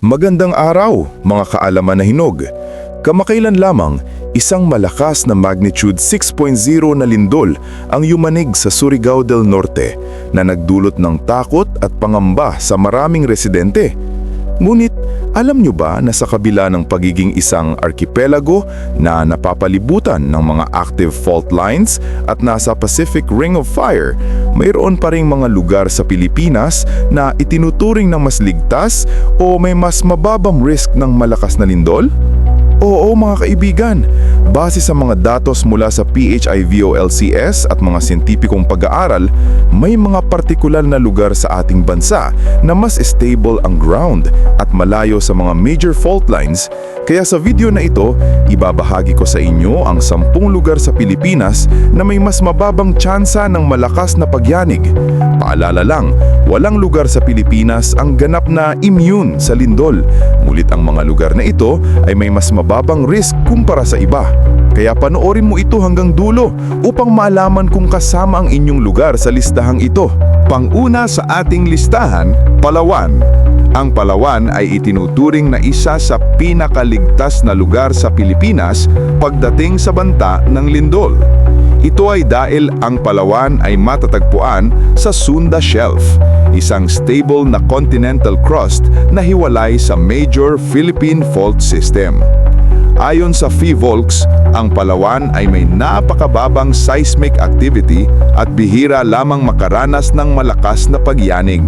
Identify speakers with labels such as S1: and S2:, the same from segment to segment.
S1: Magandang araw, mga kaalaman na hinog. Kamakailan lamang, isang malakas na magnitude 6.0 na lindol ang yumanig sa Surigao del Norte na nagdulot ng takot at pangamba sa maraming residente. Ngunit, alam nyo ba na sa kabila ng pagiging isang arkipelago na napapalibutan ng mga active fault lines at nasa Pacific Ring of Fire, mayroon pa ring mga lugar sa Pilipinas na itinuturing na mas ligtas o may mas mababang risk ng malakas na lindol? Oo mga kaibigan, base sa mga datos mula sa PHIVOLCS at mga sintipikong pag-aaral, may mga partikular na lugar sa ating bansa na mas stable ang ground at malayo sa mga major fault lines. Kaya sa video na ito, ibabahagi ko sa inyo ang 10 lugar sa Pilipinas na may mas mababang tsansa ng malakas na pagyanig. Paalala lang, walang lugar sa Pilipinas ang ganap na immune sa lindol. Ngunit ang mga lugar na ito ay may mas mababang risk kumpara sa iba. Kaya panoorin mo ito hanggang dulo upang malaman kung kasama ang inyong lugar sa listahang ito.
S2: Panguna sa ating listahan, Palawan. Ang Palawan ay itinuturing na isa sa pinakaligtas na lugar sa Pilipinas pagdating sa banta ng lindol. Ito ay dahil ang Palawan ay matatagpuan sa Sunda Shelf, isang stable na continental crust na hiwalay sa major Philippine fault system. Ayon sa FIVOLCS, ang Palawan ay may napakababang seismic activity at bihira lamang makaranas ng malakas na pagyanig.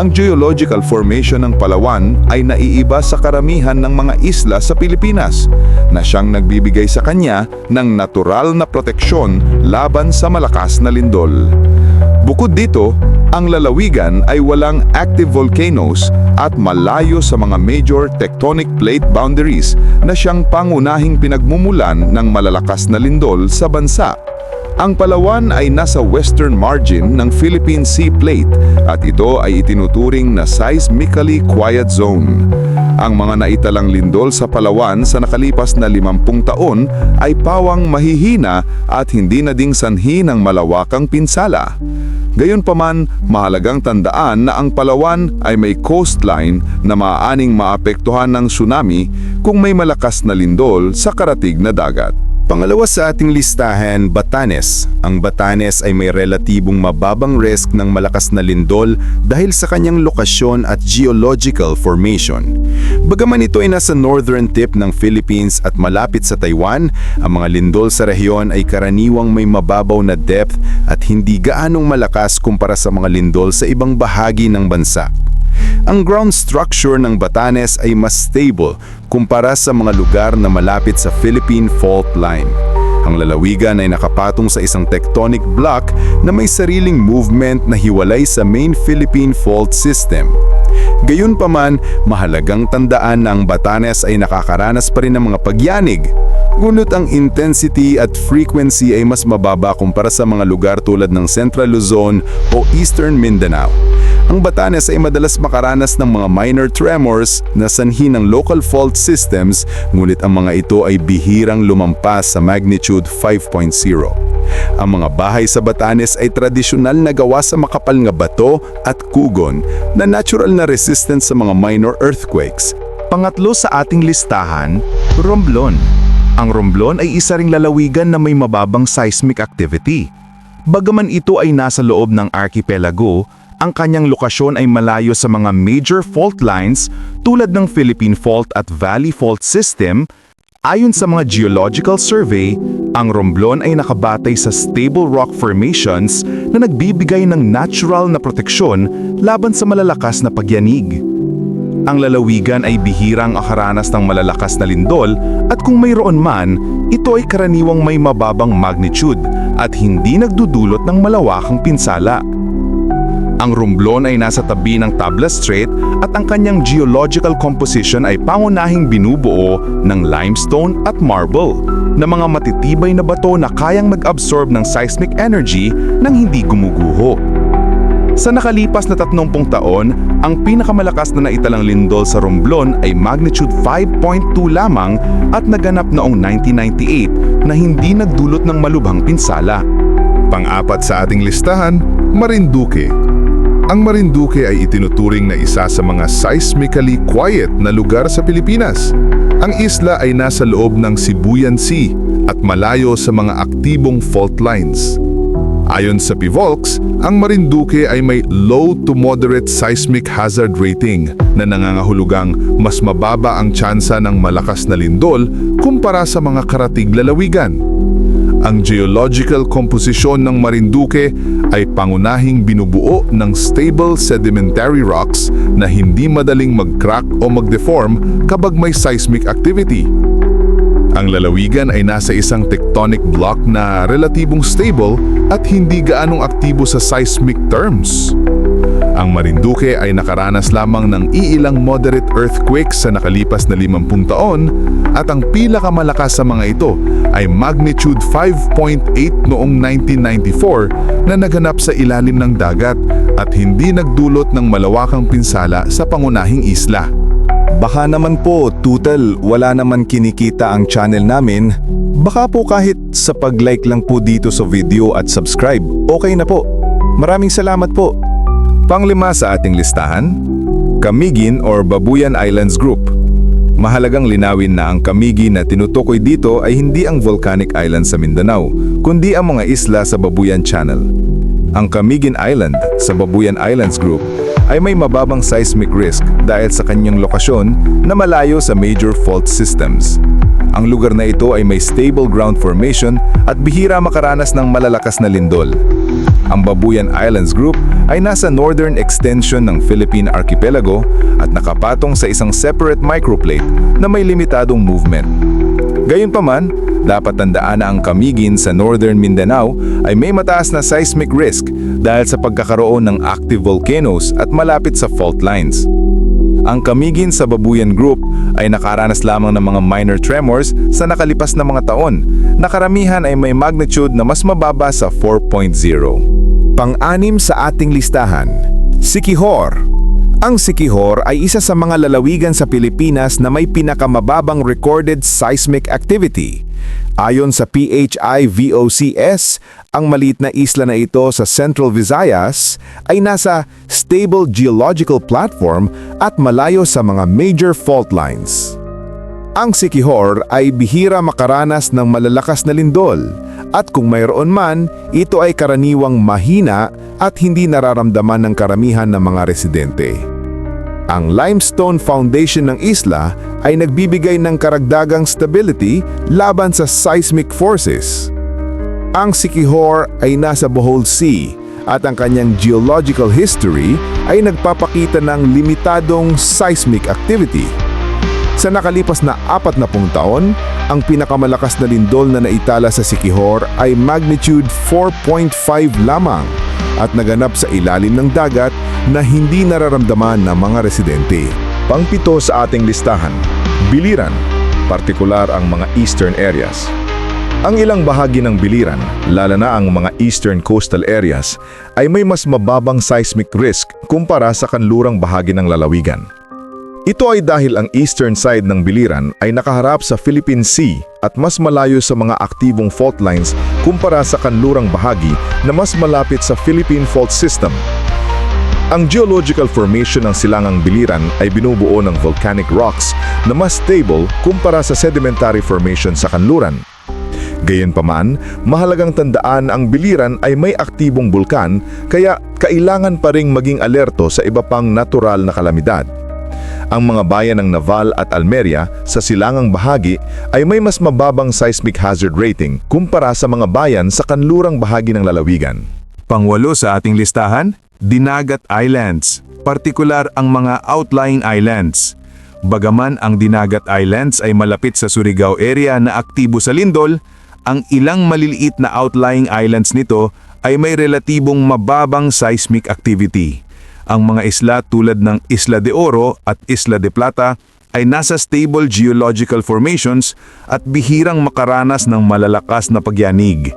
S2: Ang geological formation ng Palawan ay naiiba sa karamihan ng mga isla sa Pilipinas na siyang nagbibigay sa kanya ng natural na proteksyon laban sa malakas na lindol. Bukod dito, ang lalawigan ay walang active volcanoes at malayo sa mga major tectonic plate boundaries na siyang pangunahing pinagmumulan ng malalakas na lindol sa bansa. Ang Palawan ay nasa western margin ng Philippine Sea Plate at ito ay itinuturing na seismically quiet zone. Ang mga naitalang lindol sa Palawan sa nakalipas na 50 taon ay pawang mahihina at hindi na ding sanhi ng malawakang pinsala. Gayunpaman, mahalagang tandaan na ang Palawan ay may coastline na maaaning maapektuhan ng tsunami kung may malakas na lindol sa karatig na dagat.
S1: Pangalawa sa ating listahan, Batanes. Ang Batanes ay may relatibong mababang risk ng malakas na lindol dahil sa kanyang lokasyon at geological formation. Bagaman ito ay nasa northern tip ng Philippines at malapit sa Taiwan, ang mga lindol sa rehiyon ay karaniwang may mababaw na depth at hindi gaanong malakas kumpara sa mga lindol sa ibang bahagi ng bansa. Ang ground structure ng Batanes ay mas stable kumpara sa mga lugar na malapit sa Philippine Fault Line. Ang lalawigan ay nakapatong sa isang tectonic block na may sariling movement na hiwalay sa main Philippine Fault System. Gayunpaman, mahalagang tandaan na ang Batanes ay nakakaranas pa rin ng mga pagyanig. Ngunit ang intensity at frequency ay mas mababa kumpara sa mga lugar tulad ng Central Luzon o Eastern Mindanao. Ang Batanes ay madalas makaranas ng mga minor tremors na sanhi ng local fault systems ngunit ang mga ito ay bihirang lumampas sa magnitude 5.0. Ang mga bahay sa Batanes ay tradisyonal na gawa sa makapal nga bato at kugon na natural na resistant sa mga minor earthquakes.
S3: Pangatlo sa ating listahan, Romblon. Ang Romblon ay isa ring lalawigan na may mababang seismic activity. Bagaman ito ay nasa loob ng archipelago, ang kanyang lokasyon ay malayo sa mga major fault lines tulad ng Philippine Fault at Valley Fault System. Ayon sa mga geological survey, ang Romblon ay nakabatay sa stable rock formations na nagbibigay ng natural na proteksyon laban sa malalakas na pagyanig. Ang lalawigan ay bihirang akaranas ng malalakas na lindol at kung mayroon man, ito ay karaniwang may mababang magnitude at hindi nagdudulot ng malawakang pinsala. Ang Romblon ay nasa tabi ng Tabla Strait at ang kanyang geological composition ay pangunahing binubuo ng limestone at marble na mga matitibay na bato na kayang mag-absorb ng seismic energy nang hindi gumuguho. Sa nakalipas na 30 taon, ang pinakamalakas na naitalang lindol sa Romblon ay magnitude 5.2 lamang at naganap noong 1998 na hindi nagdulot ng malubhang pinsala.
S2: Pang-apat sa ating listahan, Marinduque. Ang Marinduque ay itinuturing na isa sa mga seismically quiet na lugar sa Pilipinas. Ang isla ay nasa loob ng Sibuyan Sea at malayo sa mga aktibong fault lines. Ayon sa PIVOLX, ang Marinduque ay may low to moderate seismic hazard rating na nangangahulugang mas mababa ang tsansa ng malakas na lindol kumpara sa mga karatig lalawigan. Ang geological komposisyon ng Marinduque ay pangunahing binubuo ng stable sedimentary rocks na hindi madaling mag-crack o mag-deform kapag may seismic activity. Ang lalawigan ay nasa isang tectonic block na relatibong stable at hindi gaanong aktibo sa seismic terms. Ang Marinduque ay nakaranas lamang ng iilang moderate earthquakes sa nakalipas na 50 taon at ang pinakamalakas sa mga ito ay magnitude 5.8 noong 1994 na naganap sa ilalim ng dagat at hindi nagdulot ng malawakang pinsala sa pangunahing isla.
S1: Baka naman po, tutal, wala naman kinikita ang channel namin. Baka po kahit sa pag-like lang po dito sa video at subscribe, okay na po. Maraming salamat po. Panglima sa ating listahan, Camiguin or Babuyan Islands Group. Mahalagang linawin na ang Camiguin na tinutukoy dito ay hindi ang volcanic island sa Mindanao, kundi ang mga isla sa Babuyan Channel. Ang Camiguin Island sa Babuyan Islands Group ay may mababang seismic risk dahil sa kanyang lokasyon na malayo sa major fault systems. Ang lugar na ito ay may stable ground formation at bihira makaranas ng malalakas na lindol. Ang Babuyan Islands Group ay nasa northern extension ng Philippine Archipelago at nakapatong sa isang separate microplate na may limitadong movement. Gayunpaman, dapat tandaan na ang Camiguin sa Northern Mindanao ay may mataas na seismic risk dahil sa pagkakaroon ng active volcanoes at malapit sa fault lines. Ang Camiguin sa Babuyan Group ay nakaranas lamang ng mga minor tremors sa nakalipas na mga taon na karamihan ay may magnitude na mas mababa sa 4.0. Pang-anim sa ating listahan, Sikihor. Ang Sikihor ay isa sa mga lalawigan sa Pilipinas na may pinakamababang recorded seismic activity. Ayon sa PHI-VOCS, ang maliit na isla na ito sa Central Visayas ay nasa stable geological platform at malayo sa mga major fault lines. Ang Sikihor ay bihira makaranas ng malalakas na lindol at kung mayroon man, ito ay karaniwang mahina at hindi nararamdaman ng karamihan ng mga residente. Ang limestone foundation ng isla ay nagbibigay ng karagdagang stability laban sa seismic forces. Ang Sikihor ay nasa Bohol Sea at ang kanyang geological history ay nagpapakita ng limitadong seismic activity. Sa nakalipas na 40 taon, ang pinakamalakas na lindol na naitala sa Sikihor ay magnitude 4.5 lamang at naganap sa ilalim ng dagat na hindi nararamdaman ng mga residente. Pangpito sa ating listahan, biliran, partikular ang mga eastern areas. Ang ilang bahagi ng biliran, lalo na ang mga eastern coastal areas, ay may mas mababang seismic risk kumpara sa kanlurang bahagi ng lalawigan. Ito ay dahil ang eastern side ng biliran ay nakaharap sa Philippine Sea at mas malayo sa mga aktibong fault lines kumpara sa kanlurang bahagi na mas malapit sa Philippine Fault System. Ang geological formation ng silangang biliran ay binubuo ng volcanic rocks na mas stable kumpara sa sedimentary formation sa kanluran. Gayunpaman, mahalagang tandaan ang biliran ay may aktibong bulkan kaya kailangan pa ring maging alerto sa iba pang natural na kalamidad. Ang mga bayan ng Naval at Almeria sa silangang bahagi ay may mas mababang seismic hazard rating kumpara sa mga bayan sa kanlurang bahagi ng lalawigan.
S3: Pangwalo sa ating listahan, Dinagat Islands, partikular ang mga outlying islands. Bagaman ang Dinagat Islands ay malapit sa Surigao area na aktibo sa lindol, ang ilang maliliit na outlying islands nito ay may relatibong mababang seismic activity. Ang mga isla tulad ng Isla de Oro at Isla de Plata ay nasa stable geological formations at bihirang makaranas ng malalakas na pagyanig.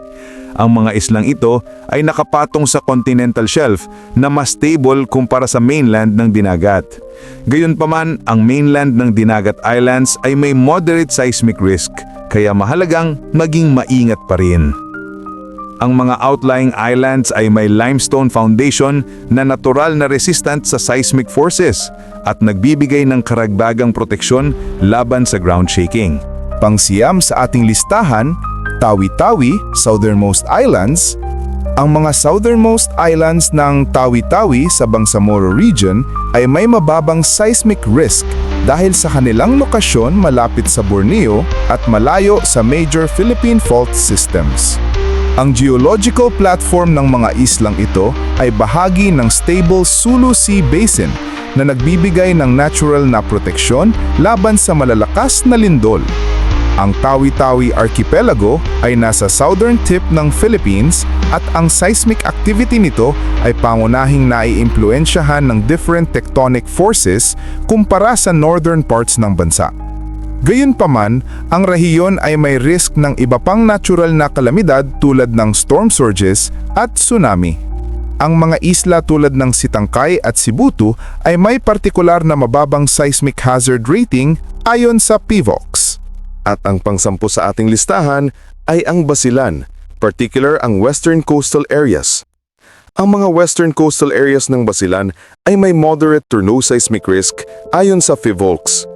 S3: Ang mga islang ito ay nakapatong sa continental shelf na mas stable kumpara sa mainland ng dinagat. Gayunpaman, ang mainland ng Dinagat Islands ay may moderate seismic risk, kaya mahalagang maging maingat pa rin.
S2: Ang mga outlying islands ay may limestone foundation na natural na resistant sa seismic forces at nagbibigay ng karagdagang proteksyon laban sa ground shaking.
S4: Pangsiyam sa ating listahan, Tawi-Tawi, Southernmost Islands. Ang mga southernmost islands ng Tawi-Tawi sa Bangsamoro Region ay may mababang seismic risk dahil sa kanilang lokasyon malapit sa Borneo at malayo sa major Philippine fault systems. Ang geological platform ng mga islang ito ay bahagi ng stable Sulu Sea Basin na nagbibigay ng natural na proteksyon laban sa malalakas na lindol. Ang Tawi-Tawi Archipelago ay nasa southern tip ng Philippines at ang seismic activity nito ay pangunahing naiimpluensyahan ng different tectonic forces kumpara sa northern parts ng bansa. Gayunpaman, ang rehiyon ay may risk ng iba pang natural na kalamidad tulad ng storm surges at tsunami. Ang mga isla tulad ng Sitangkay at Sibutu ay may partikular na mababang seismic hazard rating ayon sa PIVOX.
S1: At ang pangsampu sa ating listahan ay ang Basilan, particular ang western coastal areas. Ang mga western coastal areas ng Basilan ay may moderate to no seismic risk ayon sa FIVOLX.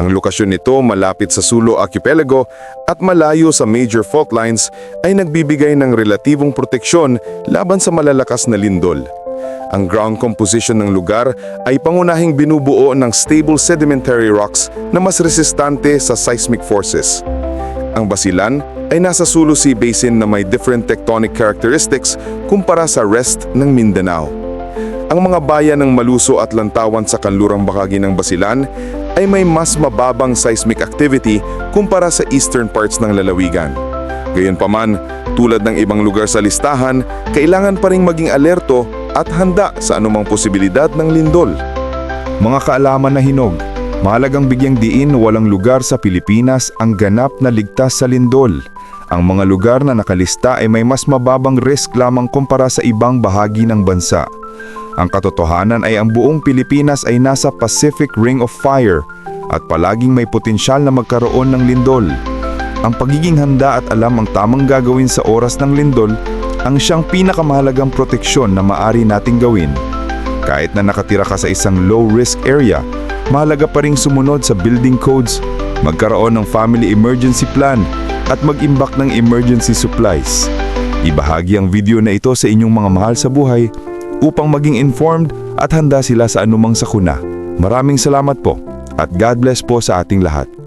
S1: Ang lokasyon nito malapit sa Sulu Archipelago at malayo sa major fault lines ay nagbibigay ng relatibong proteksyon laban sa malalakas na lindol. Ang ground composition ng lugar ay pangunahing binubuo ng stable sedimentary rocks na mas resistante sa seismic forces. Ang Basilan ay nasa Sulu Sea Basin na may different tectonic characteristics kumpara sa rest ng Mindanao. Ang mga bayan ng Maluso at Lantawan sa kanlurang bahagi ng Basilan ay may mas mababang seismic activity kumpara sa eastern parts ng lalawigan. Gayunpaman, tulad ng ibang lugar sa listahan, kailangan pa ring maging alerto at handa sa anumang posibilidad ng lindol.
S4: Mga kaalaman na hinog, mahalagang bigyang diin walang lugar sa Pilipinas ang ganap na ligtas sa lindol. Ang mga lugar na nakalista ay may mas mababang risk lamang kumpara sa ibang bahagi ng bansa. Ang katotohanan ay ang buong Pilipinas ay nasa Pacific Ring of Fire at palaging may potensyal na magkaroon ng lindol. Ang pagiging handa at alam ang tamang gagawin sa oras ng lindol ang siyang pinakamahalagang proteksyon na maari nating gawin. Kahit na nakatira ka sa isang low-risk area, mahalaga pa ring sumunod sa building codes, magkaroon ng family emergency plan at mag-imbak ng emergency supplies. Ibahagi ang video na ito sa inyong mga mahal sa buhay upang maging informed at handa sila sa anumang sakuna. Maraming salamat po at God bless po sa ating lahat.